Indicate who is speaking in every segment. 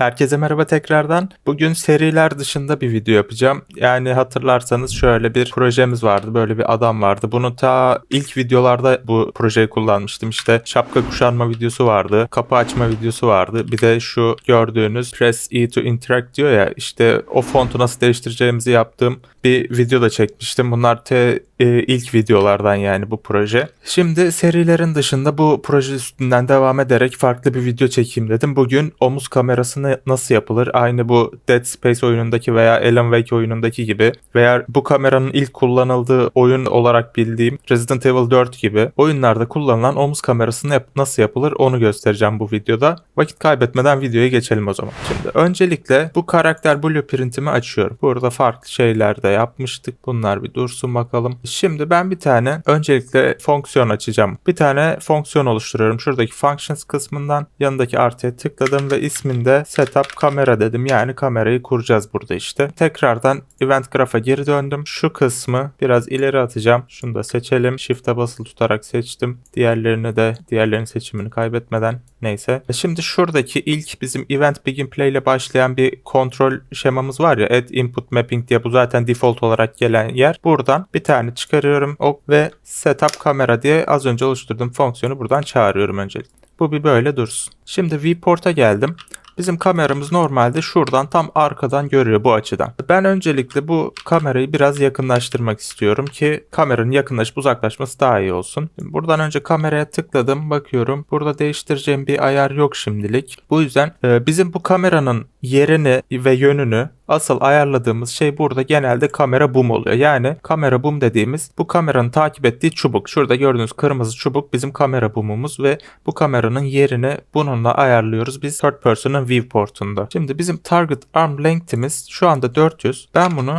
Speaker 1: Herkese merhaba tekrardan. Bugün seriler dışında bir video yapacağım. Yani hatırlarsanız şöyle bir projemiz vardı. Böyle bir adam vardı. Bunu ta ilk videolarda bu projeyi kullanmıştım. İşte şapka kuşanma videosu vardı. Kapı açma videosu vardı. Bir de şu gördüğünüz Press E to Interact diyor ya. İşte o fontu nasıl değiştireceğimizi yaptığım bir video da çekmiştim. Bunlar te e, ilk videolardan yani bu proje. Şimdi serilerin dışında bu proje üstünden devam ederek farklı bir video çekeyim dedim. Bugün omuz kamerasını nasıl yapılır? Aynı bu Dead Space oyunundaki veya Alan Wake oyunundaki gibi veya bu kameranın ilk kullanıldığı oyun olarak bildiğim Resident Evil 4 gibi oyunlarda kullanılan omuz kamerasını yap- nasıl yapılır onu göstereceğim bu videoda. Vakit kaybetmeden videoya geçelim o zaman. Şimdi öncelikle bu karakter blueprintimi açıyorum. Burada farklı şeyler de yapmıştık. Bunlar bir dursun bakalım. Şimdi ben bir tane öncelikle fonksiyon açacağım. Bir tane fonksiyon oluşturuyorum. Şuradaki functions kısmından yanındaki artıya tıkladım ve isminde setup kamera dedim. Yani kamerayı kuracağız burada işte. Tekrardan event graph'a geri döndüm. Şu kısmı biraz ileri atacağım. Şunu da seçelim. Shift'e basılı tutarak seçtim. Diğerlerini de diğerlerinin seçimini kaybetmeden neyse. Şimdi şuradaki ilk bizim event begin play ile başlayan bir kontrol şemamız var ya add input mapping diye bu zaten default olarak gelen yer. Buradan bir tane çıkarıyorum o ve setup kamera diye az önce oluşturduğum fonksiyonu buradan çağırıyorum öncelikle. Bu bir böyle dursun. Şimdi viewport'a geldim. Bizim kameramız normalde şuradan tam arkadan görüyor bu açıdan. Ben öncelikle bu kamerayı biraz yakınlaştırmak istiyorum ki kameranın yakınlaşıp uzaklaşması daha iyi olsun. Buradan önce kameraya tıkladım bakıyorum. Burada değiştireceğim bir ayar yok şimdilik. Bu yüzden e, bizim bu kameranın yerini ve yönünü asıl ayarladığımız şey burada genelde kamera boom oluyor. Yani kamera boom dediğimiz bu kameranın takip ettiği çubuk. Şurada gördüğünüz kırmızı çubuk bizim kamera boom'umuz ve bu kameranın yerini bununla ayarlıyoruz biz third person'ın viewport'unda. Şimdi bizim target arm length'imiz şu anda 400. Ben bunu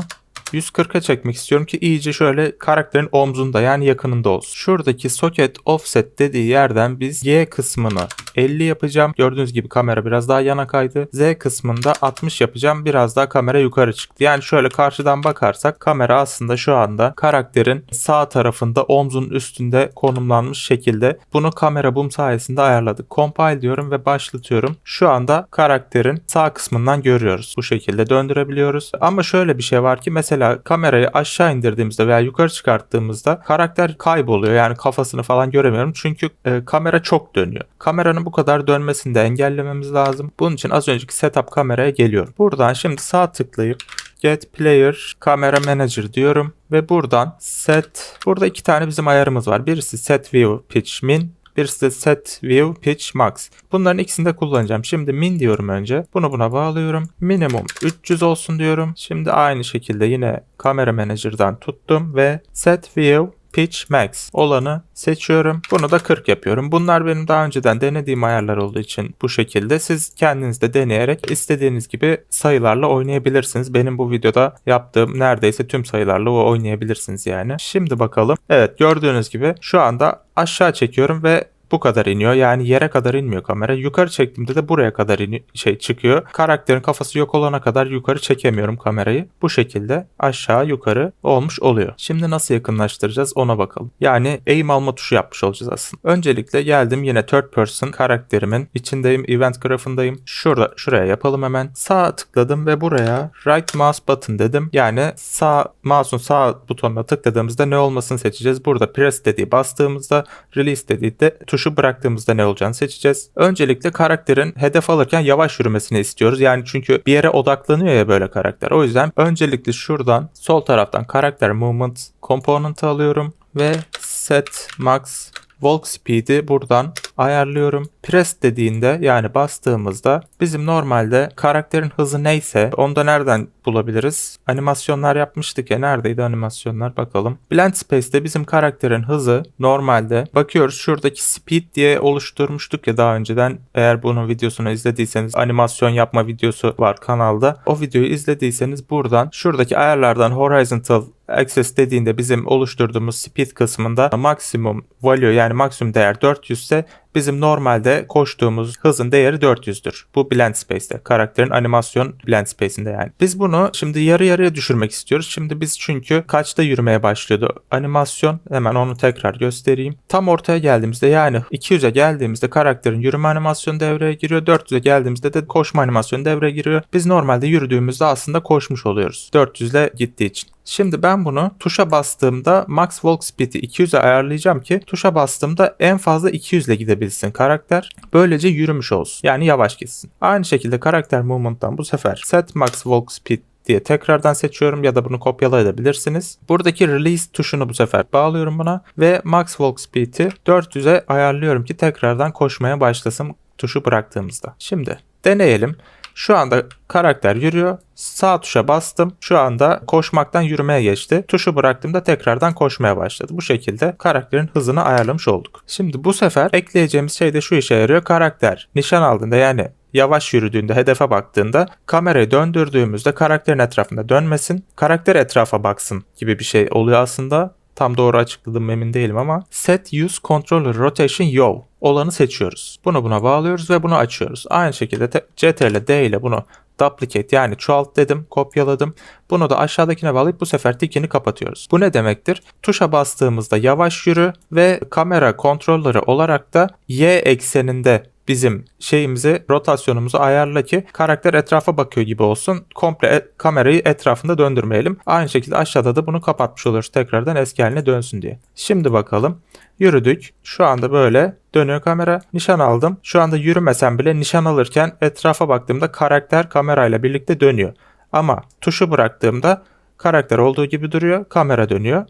Speaker 1: 140'a çekmek istiyorum ki iyice şöyle karakterin omzunda yani yakınında olsun. Şuradaki socket offset dediği yerden biz Y kısmını 50 yapacağım. Gördüğünüz gibi kamera biraz daha yana kaydı. Z kısmında 60 yapacağım. Biraz daha kamera yukarı çıktı. Yani şöyle karşıdan bakarsak kamera aslında şu anda karakterin sağ tarafında omzun üstünde konumlanmış şekilde. Bunu kamera boom sayesinde ayarladık. Compile diyorum ve başlatıyorum. Şu anda karakterin sağ kısmından görüyoruz. Bu şekilde döndürebiliyoruz. Ama şöyle bir şey var ki mesela kamerayı aşağı indirdiğimizde veya yukarı çıkarttığımızda karakter kayboluyor. Yani kafasını falan göremiyorum. Çünkü e, kamera çok dönüyor. Kameranın bu kadar dönmesini de engellememiz lazım. Bunun için az önceki setup kameraya geliyorum. Buradan şimdi sağ tıklayıp Get Player Camera Manager diyorum ve buradan set burada iki tane bizim ayarımız var. Birisi set view pitch min Birisi de set view pitch max. Bunların ikisini de kullanacağım. Şimdi min diyorum önce. Bunu buna bağlıyorum. Minimum 300 olsun diyorum. Şimdi aynı şekilde yine kamera manager'dan tuttum ve set view pitch max olanı seçiyorum. Bunu da 40 yapıyorum. Bunlar benim daha önceden denediğim ayarlar olduğu için bu şekilde. Siz kendiniz de deneyerek istediğiniz gibi sayılarla oynayabilirsiniz. Benim bu videoda yaptığım neredeyse tüm sayılarla oynayabilirsiniz yani. Şimdi bakalım. Evet gördüğünüz gibi şu anda aşağı çekiyorum ve bu kadar iniyor. Yani yere kadar inmiyor kamera. Yukarı çektiğimde de buraya kadar ini şey çıkıyor. Karakterin kafası yok olana kadar yukarı çekemiyorum kamerayı. Bu şekilde aşağı yukarı olmuş oluyor. Şimdi nasıl yakınlaştıracağız ona bakalım. Yani aim alma tuşu yapmış olacağız aslında. Öncelikle geldim yine third person karakterimin içindeyim. Event grafındayım. Şurada şuraya yapalım hemen. Sağ tıkladım ve buraya right mouse button dedim. Yani sağ mouse'un sağ butonuna tıkladığımızda ne olmasını seçeceğiz. Burada press dediği bastığımızda release dediği de tuş tuşu bıraktığımızda ne olacağını seçeceğiz. Öncelikle karakterin hedef alırken yavaş yürümesini istiyoruz. Yani çünkü bir yere odaklanıyor ya böyle karakter. O yüzden öncelikle şuradan sol taraftan karakter movement component'ı alıyorum ve set max walk speed'i buradan ayarlıyorum. Press dediğinde yani bastığımızda bizim normalde karakterin hızı neyse onu da nereden bulabiliriz? Animasyonlar yapmıştık ya neredeydi animasyonlar bakalım. Blend Space'te bizim karakterin hızı normalde bakıyoruz şuradaki speed diye oluşturmuştuk ya daha önceden. Eğer bunun videosunu izlediyseniz animasyon yapma videosu var kanalda. O videoyu izlediyseniz buradan şuradaki ayarlardan horizontal access dediğinde bizim oluşturduğumuz speed kısmında maksimum value yani maksimum değer 400 ise bizim normalde koştuğumuz hızın değeri 400'dür. Bu blend space'te. Karakterin animasyon blend space'inde yani. Biz bunu şimdi yarı yarıya düşürmek istiyoruz. Şimdi biz çünkü kaçta yürümeye başlıyordu animasyon. Hemen onu tekrar göstereyim. Tam ortaya geldiğimizde yani 200'e geldiğimizde karakterin yürüme animasyonu devreye giriyor. 400'e geldiğimizde de koşma animasyonu devreye giriyor. Biz normalde yürüdüğümüzde aslında koşmuş oluyoruz. 400 ile gittiği için. Şimdi ben bunu tuşa bastığımda max walk speed'i 200'e ayarlayacağım ki tuşa bastığımda en fazla 200 ile gidebilsin karakter. Böylece yürümüş olsun. Yani yavaş gitsin. Aynı şekilde karakter movement'tan bu sefer set max walk speed diye tekrardan seçiyorum ya da bunu kopyalayabilirsiniz. Buradaki release tuşunu bu sefer bağlıyorum buna ve max walk speed'i 400'e ayarlıyorum ki tekrardan koşmaya başlasın tuşu bıraktığımızda. Şimdi deneyelim. Şu anda karakter yürüyor. Sağ tuşa bastım. Şu anda koşmaktan yürümeye geçti. Tuşu bıraktığımda tekrardan koşmaya başladı. Bu şekilde karakterin hızını ayarlamış olduk. Şimdi bu sefer ekleyeceğimiz şey de şu işe yarıyor. Karakter nişan aldığında yani yavaş yürüdüğünde, hedefe baktığında kamerayı döndürdüğümüzde karakterin etrafında dönmesin, karakter etrafa baksın gibi bir şey oluyor aslında. Tam doğru açıkladım emin değilim ama set use controller rotation yo olanı seçiyoruz. Bunu buna bağlıyoruz ve bunu açıyoruz. Aynı şekilde CTRL D ile bunu duplicate yani çoğalt dedim, kopyaladım. Bunu da aşağıdakine bağlayıp bu sefer tikini kapatıyoruz. Bu ne demektir? Tuşa bastığımızda yavaş yürü ve kamera kontrolleri olarak da Y ekseninde bizim şeyimizi, rotasyonumuzu ayarla ki karakter etrafa bakıyor gibi olsun. Komple e- kamerayı etrafında döndürmeyelim. Aynı şekilde aşağıda da bunu kapatmış oluruz tekrardan eski haline dönsün diye. Şimdi bakalım. Yürüdük. Şu anda böyle dönüyor kamera. Nişan aldım. Şu anda yürümesem bile nişan alırken etrafa baktığımda karakter kamerayla birlikte dönüyor. Ama tuşu bıraktığımda karakter olduğu gibi duruyor. Kamera dönüyor.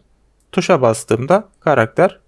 Speaker 1: Tuşa bastığımda karakter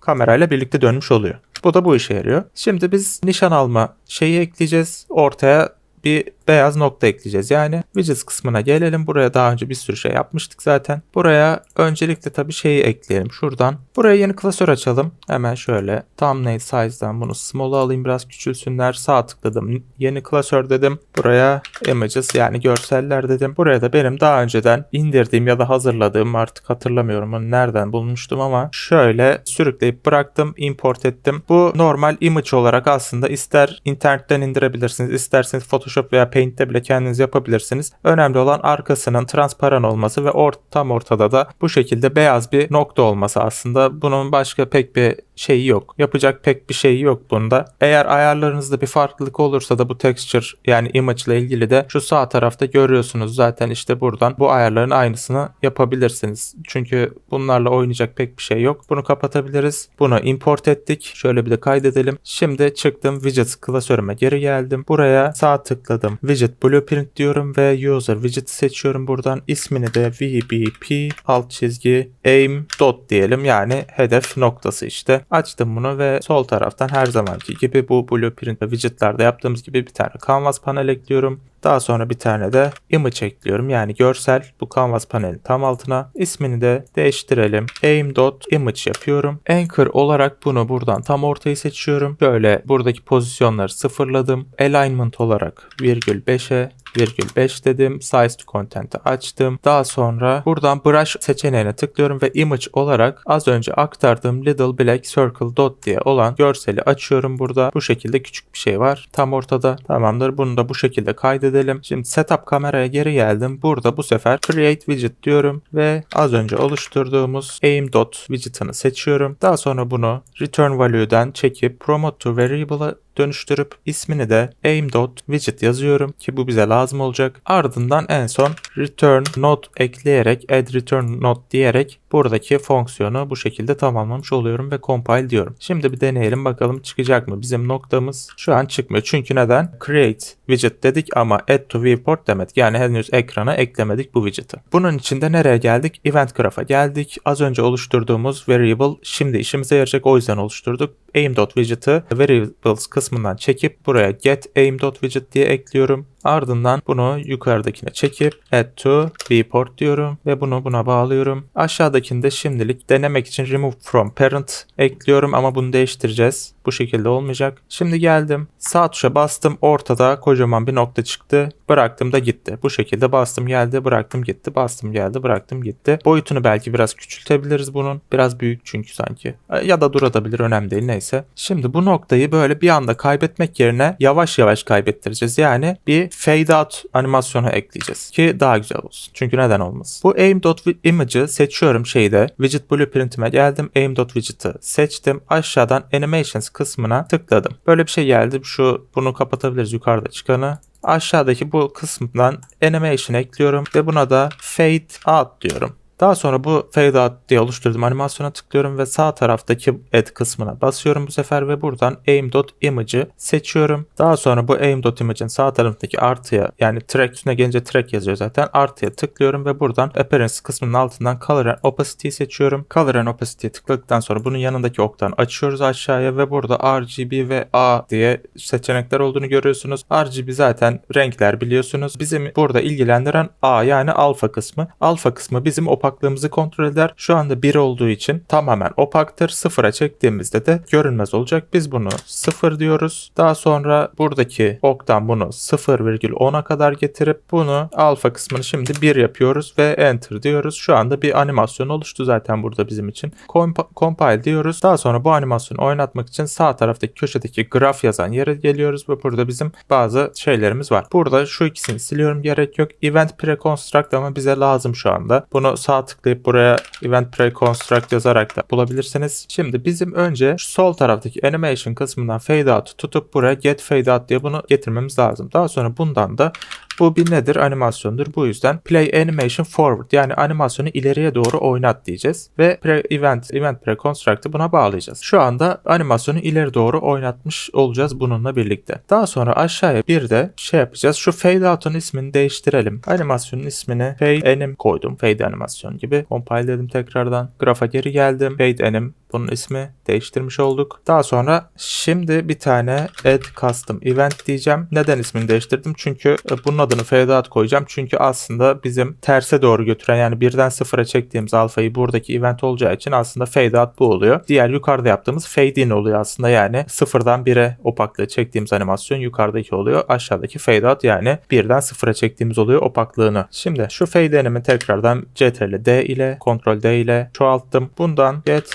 Speaker 1: kamerayla birlikte dönmüş oluyor. Bu da bu işe yarıyor. Şimdi biz nişan alma şeyi ekleyeceğiz. Ortaya bir beyaz nokta ekleyeceğiz. Yani widgets kısmına gelelim. Buraya daha önce bir sürü şey yapmıştık zaten. Buraya öncelikle tabii şeyi ekleyelim. Şuradan. Buraya yeni klasör açalım. Hemen şöyle thumbnail size'dan bunu small'a alayım biraz küçülsünler. Sağ tıkladım. Yeni klasör dedim. Buraya images yani görseller dedim. Buraya da benim daha önceden indirdiğim ya da hazırladığım artık hatırlamıyorum onu nereden bulmuştum ama şöyle sürükleyip bıraktım. Import ettim. Bu normal image olarak aslında ister internetten indirebilirsiniz. isterseniz Photoshop veya Paint'te bile kendiniz yapabilirsiniz. Önemli olan arkasının transparan olması ve or tam ortada da bu şekilde beyaz bir nokta olması aslında. Bunun başka pek bir şeyi yok. Yapacak pek bir şey yok bunda. Eğer ayarlarınızda bir farklılık olursa da bu texture yani image ile ilgili de şu sağ tarafta görüyorsunuz zaten işte buradan bu ayarların aynısını yapabilirsiniz. Çünkü bunlarla oynayacak pek bir şey yok. Bunu kapatabiliriz. Bunu import ettik. Şöyle bir de kaydedelim. Şimdi çıktım widgets klasörüme geri geldim. Buraya sağ tıkladım. Widget blueprint diyorum ve user widget seçiyorum buradan. İsmini de VBP alt çizgi aim dot diyelim yani hedef noktası işte. Açtım bunu ve sol taraftan her zamanki gibi bu blueprint widgetlerde yaptığımız gibi bir tane canvas panel ekliyorum. Daha sonra bir tane de image ekliyorum. Yani görsel bu canvas panelin tam altına. ismini de değiştirelim. aim dot image yapıyorum. Anchor olarak bunu buradan tam ortayı seçiyorum. Böyle buradaki pozisyonları sıfırladım. Alignment olarak virgül 5'e virgül 5 dedim. Size to content'i açtım. Daha sonra buradan brush seçeneğine tıklıyorum ve image olarak az önce aktardığım little black circle dot diye olan görseli açıyorum burada. Bu şekilde küçük bir şey var. Tam ortada. Tamamdır. Bunu da bu şekilde kaydedelim. Şimdi setup kameraya geri geldim. Burada bu sefer create widget diyorum ve az önce oluşturduğumuz aim dot widget'ını seçiyorum. Daha sonra bunu return value'den çekip promote to variable'a dönüştürüp ismini de aim.widget yazıyorum ki bu bize lazım olacak. Ardından en son return not ekleyerek add return not diyerek buradaki fonksiyonu bu şekilde tamamlamış oluyorum ve compile diyorum. Şimdi bir deneyelim bakalım çıkacak mı? Bizim noktamız şu an çıkmıyor. Çünkü neden? Create widget dedik ama add to viewport demedik. Yani henüz ekrana eklemedik bu widget'ı. Bunun içinde nereye geldik? Event graph'a geldik. Az önce oluşturduğumuz variable şimdi işimize yarayacak o yüzden oluşturduk. aim.widget'ı variables kısmından çekip buraya get aim.widget diye ekliyorum. Ardından bunu yukarıdakine çekip add to viewport diyorum ve bunu buna bağlıyorum. Aşağıdakinde şimdilik denemek için remove from parent ekliyorum ama bunu değiştireceğiz. Bu şekilde olmayacak. Şimdi geldim. Sağ tuşa bastım. Ortada kocaman bir nokta çıktı. Bıraktım da gitti. Bu şekilde bastım geldi. Bıraktım gitti. Bastım geldi. Bıraktım gitti. Boyutunu belki biraz küçültebiliriz bunun. Biraz büyük çünkü sanki. Ya da durabilir önemli değil neyse. Şimdi bu noktayı böyle bir anda kaybetmek yerine yavaş yavaş kaybettireceğiz. Yani bir fade out animasyonu ekleyeceğiz ki daha güzel olsun. Çünkü neden olmasın? Bu aim.image'ı seçiyorum şeyde. Widget blueprint'ime geldim. aim.widget'ı seçtim. Aşağıdan animations kısmına tıkladım. Böyle bir şey geldi. Şu bunu kapatabiliriz yukarıda çıkanı. Aşağıdaki bu kısımdan animation ekliyorum ve buna da fade out diyorum. Daha sonra bu fade out diye oluşturduğum animasyona tıklıyorum ve sağ taraftaki add kısmına basıyorum bu sefer ve buradan aim.image'ı seçiyorum. Daha sonra bu aim.image'in sağ tarafındaki artıya yani track üstüne gelince track yazıyor zaten. Artıya tıklıyorum ve buradan appearance kısmının altından color and opacity'yi seçiyorum. Color and opacity'ye tıkladıktan sonra bunun yanındaki oktan açıyoruz aşağıya ve burada RGB ve A diye seçenekler olduğunu görüyorsunuz. RGB zaten renkler biliyorsunuz. Bizim burada ilgilendiren A yani alfa kısmı. Alfa kısmı bizim opaklığımızı kontrol eder. Şu anda 1 olduğu için tamamen opaktır. Sıfıra çektiğimizde de görünmez olacak. Biz bunu 0 diyoruz. Daha sonra buradaki oktan bunu 0,10'a kadar getirip bunu alfa kısmını şimdi 1 yapıyoruz ve enter diyoruz. Şu anda bir animasyon oluştu zaten burada bizim için. Comp- compile diyoruz. Daha sonra bu animasyonu oynatmak için sağ taraftaki köşedeki graf yazan yere geliyoruz ve burada bizim bazı şeylerimiz var. Burada şu ikisini siliyorum gerek yok. Event pre-construct ama bize lazım şu anda. Bunu sağ tıklayıp buraya event pre-construct yazarak da bulabilirsiniz. Şimdi bizim önce şu sol taraftaki animation kısmından fade out tutup buraya get fade out diye bunu getirmemiz lazım. Daha sonra bundan da bu bir nedir? Animasyondur. Bu yüzden play animation forward yani animasyonu ileriye doğru oynat diyeceğiz. Ve pre event, event pre construct'ı buna bağlayacağız. Şu anda animasyonu ileri doğru oynatmış olacağız bununla birlikte. Daha sonra aşağıya bir de şey yapacağız. Şu fade out'un ismini değiştirelim. Animasyonun ismini fade anim koydum. Fade animasyon gibi. Compile dedim tekrardan. Grafa geri geldim. Fade anim bunun ismi değiştirmiş olduk. Daha sonra şimdi bir tane add custom event diyeceğim. Neden ismini değiştirdim? Çünkü bunun adını fade koyacağım. Çünkü aslında bizim terse doğru götüren yani birden sıfıra çektiğimiz alfayı buradaki event olacağı için aslında fade bu oluyor. Diğer yukarıda yaptığımız fade in oluyor aslında yani sıfırdan bire opaklığı çektiğimiz animasyon yukarıdaki oluyor. Aşağıdaki fade out yani birden sıfıra çektiğimiz oluyor opaklığını. Şimdi şu fade in'imi tekrardan ctrl D ile Ctrl D ile çoğalttım. Bundan get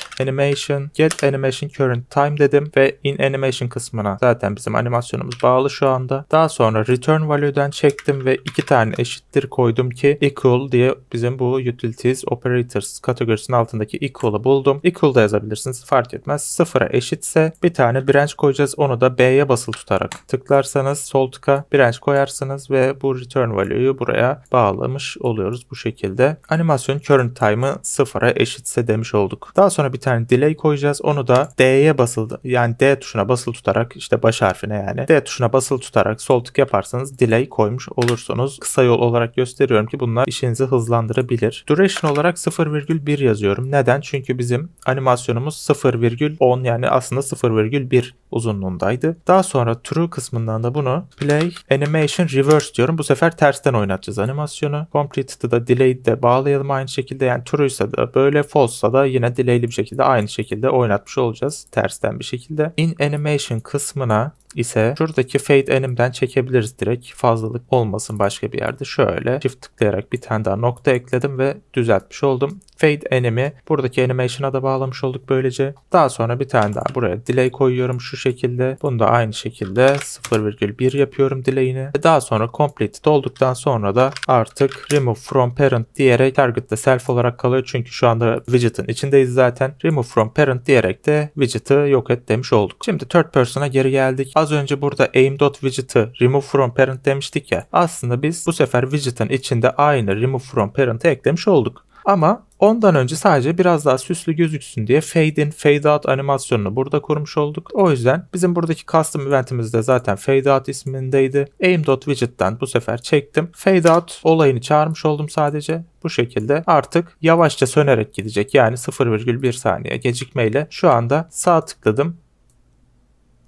Speaker 1: animation get animation current time dedim ve in animation kısmına zaten bizim animasyonumuz bağlı şu anda. Daha sonra return value'den çektim ve iki tane eşittir koydum ki equal diye bizim bu utilities operators kategorisinin altındaki equal'ı buldum. Equal da yazabilirsiniz fark etmez. Sıfıra eşitse bir tane branch koyacağız. Onu da B'ye basılı tutarak tıklarsanız sol tıka branch koyarsınız ve bu return value'yu buraya bağlamış oluyoruz bu şekilde. Animasyon current time'ı sıfıra eşitse demiş olduk. Daha sonra bir tane delay koyacağız. Onu da D'ye basılı yani D tuşuna basılı tutarak işte baş harfine yani D tuşuna basılı tutarak sol tık yaparsanız delay koymuş olursunuz. Kısa yol olarak gösteriyorum ki bunlar işinizi hızlandırabilir. Duration olarak 0,1 yazıyorum. Neden? Çünkü bizim animasyonumuz 0,10 yani aslında 0,1 uzunluğundaydı. Daha sonra true kısmından da bunu play animation reverse diyorum. Bu sefer tersten oynatacağız animasyonu. Completed'ı da delay'de de bağlayalım aynı şekilde. Yani true'ysa da böyle false'sa da yine delay'li bir şekilde aynı şekilde oynatmış olacağız. Tersten bir şekilde. In animation kısmına ise şuradaki fade anim'den çekebiliriz direkt. Fazlalık olmasın başka bir yerde. Şöyle çift tıklayarak bir tane daha nokta ekledim ve düzeltmiş oldum. Fade anim'i buradaki animation'a da bağlamış olduk böylece. Daha sonra bir tane daha buraya delay koyuyorum şu şekilde. Bunu da aynı şekilde 0,1 yapıyorum delay'ini. Daha sonra complete olduktan sonra da artık remove from parent diyerek target'ta self olarak kalıyor. Çünkü şu anda widget'ın içindeyiz zaten. Remove from parent diyerek de widget'ı yok et demiş olduk. Şimdi third person'a geri geldik. Az önce burada aim.widget'ı remove from parent demiştik ya. Aslında biz bu sefer widget'ın içinde aynı remove from parent'ı eklemiş olduk. Ama ondan önce sadece biraz daha süslü gözüksün diye fade in, fade out animasyonunu burada kurmuş olduk. O yüzden bizim buradaki custom eventimiz de zaten fade out ismindeydi. Aim.widget'ten bu sefer çektim. Fade out olayını çağırmış oldum sadece. Bu şekilde artık yavaşça sönerek gidecek. Yani 0,1 saniye gecikmeyle şu anda sağ tıkladım.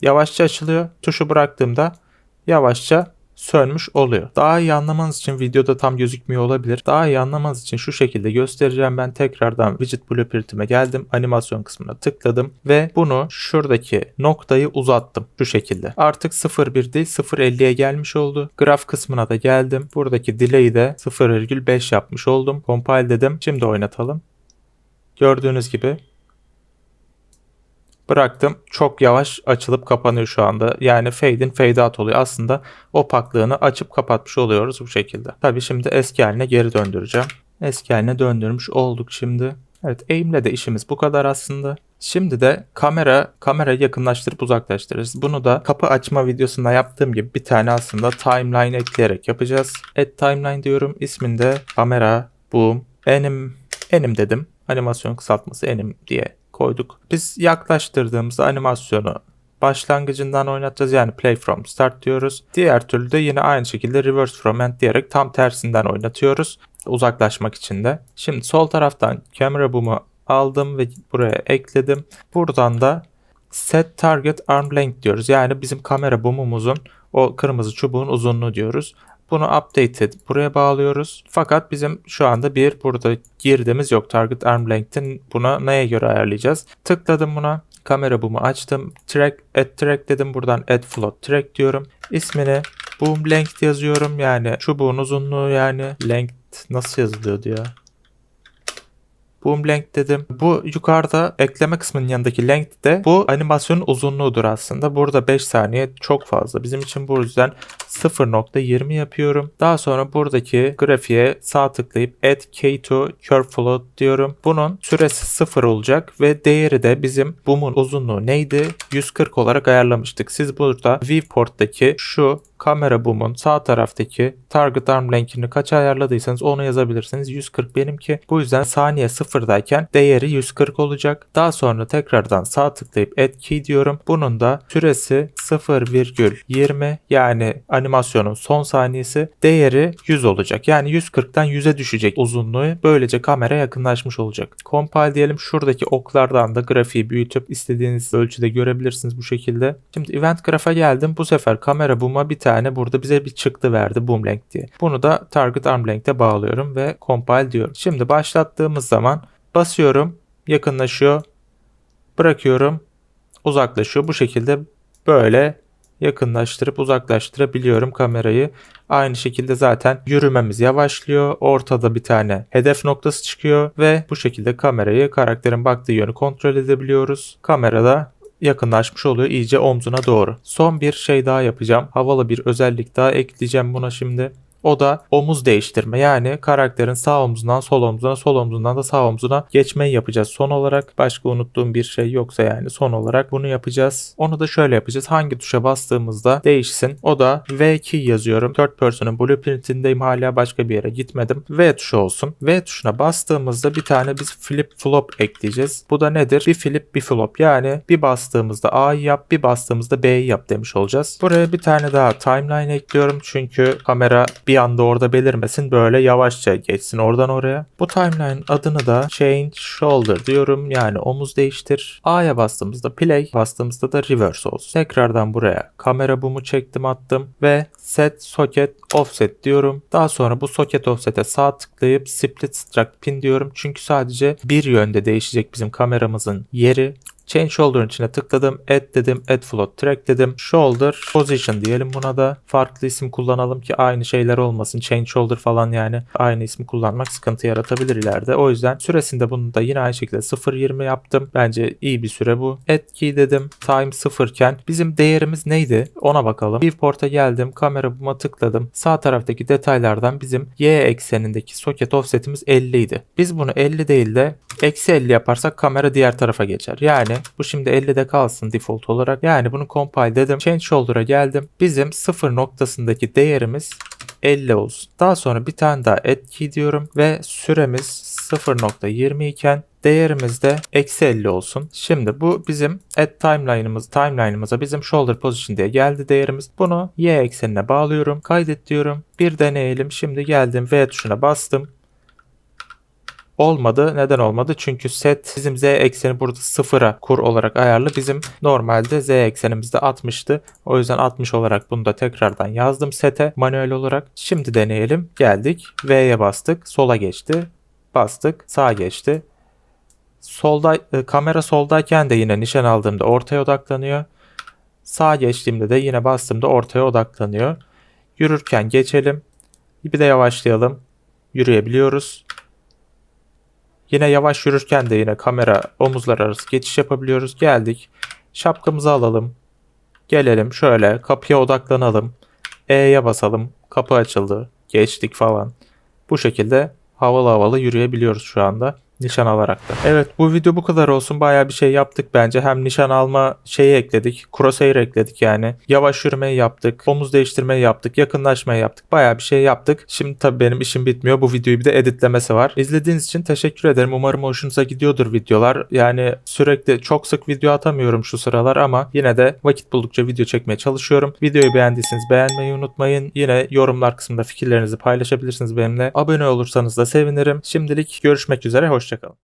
Speaker 1: Yavaşça açılıyor. Tuşu bıraktığımda yavaşça sönmüş oluyor. Daha iyi anlamanız için videoda tam gözükmüyor olabilir. Daha iyi anlamanız için şu şekilde göstereceğim. Ben tekrardan widget blueprint'ime geldim. Animasyon kısmına tıkladım ve bunu şuradaki noktayı uzattım. Şu şekilde. Artık 0.1 değil 0.50'ye gelmiş oldu. Graf kısmına da geldim. Buradaki delay'i de 0.5 yapmış oldum. Compile dedim. Şimdi oynatalım. Gördüğünüz gibi bıraktım. Çok yavaş açılıp kapanıyor şu anda. Yani fade in fade out oluyor. Aslında opaklığını açıp kapatmış oluyoruz bu şekilde. Tabii şimdi eski haline geri döndüreceğim. Eski haline döndürmüş olduk şimdi. Evet aim'le de işimiz bu kadar aslında. Şimdi de kamera kamerayı yakınlaştırıp uzaklaştırırız. Bunu da kapı açma videosunda yaptığım gibi bir tane aslında timeline ekleyerek yapacağız. Add timeline diyorum. İsminde kamera boom enim enim dedim. Animasyon kısaltması enim diye koyduk. Biz yaklaştırdığımızda animasyonu başlangıcından oynatacağız. Yani play from start diyoruz. Diğer türlü de yine aynı şekilde reverse from end diyerek tam tersinden oynatıyoruz. Uzaklaşmak için de. Şimdi sol taraftan camera boom'u aldım ve buraya ekledim. Buradan da set target arm length diyoruz. Yani bizim kamera boom'umuzun o kırmızı çubuğun uzunluğu diyoruz. Bunu updated buraya bağlıyoruz. Fakat bizim şu anda bir burada girdiğimiz yok. Target arm length'in buna neye göre ayarlayacağız? Tıkladım buna. Kamera boom'u açtım. Track, add track dedim. Buradan add float track diyorum. İsmini boom length yazıyorum. Yani çubuğun uzunluğu yani length nasıl yazılıyordu ya? Boom length dedim. Bu yukarıda ekleme kısmının yanındaki length de bu animasyonun uzunluğudur aslında. Burada 5 saniye çok fazla. Bizim için bu yüzden 0.20 yapıyorum. Daha sonra buradaki grafiğe sağ tıklayıp add key to curve float diyorum. Bunun süresi 0 olacak ve değeri de bizim boom'un uzunluğu neydi? 140 olarak ayarlamıştık. Siz burada viewport'taki şu kamera boom'un sağ taraftaki target arm length'ini kaça ayarladıysanız onu yazabilirsiniz. 140 benimki. Bu yüzden saniye sıfırdayken değeri 140 olacak. Daha sonra tekrardan sağ tıklayıp add key diyorum. Bunun da süresi 0,20 yani animasyonun son saniyesi değeri 100 olacak. Yani 140'tan 100'e düşecek uzunluğu. Böylece kamera yakınlaşmış olacak. Compile diyelim. Şuradaki oklardan da grafiği büyütüp istediğiniz ölçüde görebilirsiniz bu şekilde. Şimdi event grafa geldim. Bu sefer kamera boom'a bir tane burada bize bir çıktı verdi boom length diye. Bunu da target arm length'e bağlıyorum ve compile diyorum. Şimdi başlattığımız zaman basıyorum, yakınlaşıyor, bırakıyorum, uzaklaşıyor. Bu şekilde böyle yakınlaştırıp uzaklaştırabiliyorum kamerayı. Aynı şekilde zaten yürümemiz yavaşlıyor. Ortada bir tane hedef noktası çıkıyor ve bu şekilde kamerayı karakterin baktığı yönü kontrol edebiliyoruz. Kamerada yakınlaşmış oluyor iyice omzuna doğru. Son bir şey daha yapacağım. Havalı bir özellik daha ekleyeceğim buna şimdi. O da omuz değiştirme. Yani karakterin sağ omzundan sol omzuna, sol omzundan da sağ omzuna geçmeyi yapacağız. Son olarak başka unuttuğum bir şey yoksa yani son olarak bunu yapacağız. Onu da şöyle yapacağız. Hangi tuşa bastığımızda değişsin. O da V2 yazıyorum. Third person'ın blueprintindeyim. Hala başka bir yere gitmedim. V tuşu olsun. V tuşuna bastığımızda bir tane biz flip flop ekleyeceğiz. Bu da nedir? Bir flip bir flop. Yani bir bastığımızda A'yı yap, bir bastığımızda B'yi yap demiş olacağız. Buraya bir tane daha timeline ekliyorum. Çünkü kamera bir anda orada belirmesin. Böyle yavaşça geçsin oradan oraya. Bu timeline adını da change shoulder diyorum. Yani omuz değiştir. A'ya bastığımızda play, bastığımızda da reverse olsun. Tekrardan buraya kamera boom'u çektim attım ve set socket offset diyorum. Daha sonra bu socket offset'e sağ tıklayıp split struct pin diyorum. Çünkü sadece bir yönde değişecek bizim kameramızın yeri. Change shoulder'ın içine tıkladım. Add dedim. Add float track dedim. Shoulder position diyelim buna da. Farklı isim kullanalım ki aynı şeyler olmasın. Change shoulder falan yani aynı ismi kullanmak sıkıntı yaratabilir ileride. O yüzden süresinde bunu da yine aynı şekilde 0.20 yaptım. Bence iyi bir süre bu. Add key dedim. Time 0 iken bizim değerimiz neydi? Ona bakalım. Viewport'a geldim. Kamera buma tıkladım. Sağ taraftaki detaylardan bizim y eksenindeki socket offsetimiz 50 idi. Biz bunu 50 değil de eksi 50 yaparsak kamera diğer tarafa geçer. Yani bu şimdi 50'de kalsın default olarak. Yani bunu compile dedim. Change shoulder'a geldim. Bizim sıfır noktasındaki değerimiz 50 olsun. Daha sonra bir tane daha key diyorum ve süremiz 0.20 iken değerimiz de eksi 50 olsun. Şimdi bu bizim add timeline'ımız, timeline'ımıza bizim shoulder position diye geldi değerimiz. Bunu y eksenine bağlıyorum. Kaydet diyorum. Bir deneyelim. Şimdi geldim V tuşuna bastım. Olmadı. Neden olmadı? Çünkü set bizim z ekseni burada sıfıra kur olarak ayarlı. Bizim normalde z eksenimizde 60'tı. O yüzden 60 olarak bunu da tekrardan yazdım sete manuel olarak. Şimdi deneyelim. Geldik. V'ye bastık. Sola geçti. Bastık. Sağa geçti. Solda e, kamera soldayken de yine nişan aldığımda ortaya odaklanıyor. Sağa geçtiğimde de yine bastığımda ortaya odaklanıyor. Yürürken geçelim. Bir de yavaşlayalım. Yürüyebiliyoruz. Yine yavaş yürürken de yine kamera omuzlar arası geçiş yapabiliyoruz. Geldik. Şapkamızı alalım. Gelelim şöyle kapıya odaklanalım. E'ye basalım. Kapı açıldı. Geçtik falan. Bu şekilde havalı havalı yürüyebiliyoruz şu anda. Nişan alarak da. Evet bu video bu kadar olsun. Bayağı bir şey yaptık bence. Hem nişan alma şeyi ekledik. Crosshair ekledik yani. Yavaş yürümeyi yaptık. Omuz değiştirmeyi yaptık. Yakınlaşmayı yaptık. Bayağı bir şey yaptık. Şimdi tabii benim işim bitmiyor. Bu videoyu bir de editlemesi var. İzlediğiniz için teşekkür ederim. Umarım hoşunuza gidiyordur videolar. Yani sürekli çok sık video atamıyorum şu sıralar ama yine de vakit buldukça video çekmeye çalışıyorum. Videoyu beğendiyseniz beğenmeyi unutmayın. Yine yorumlar kısmında fikirlerinizi paylaşabilirsiniz benimle. Abone olursanız da sevinirim. Şimdilik görüşmek üzere. Hoşçakalın.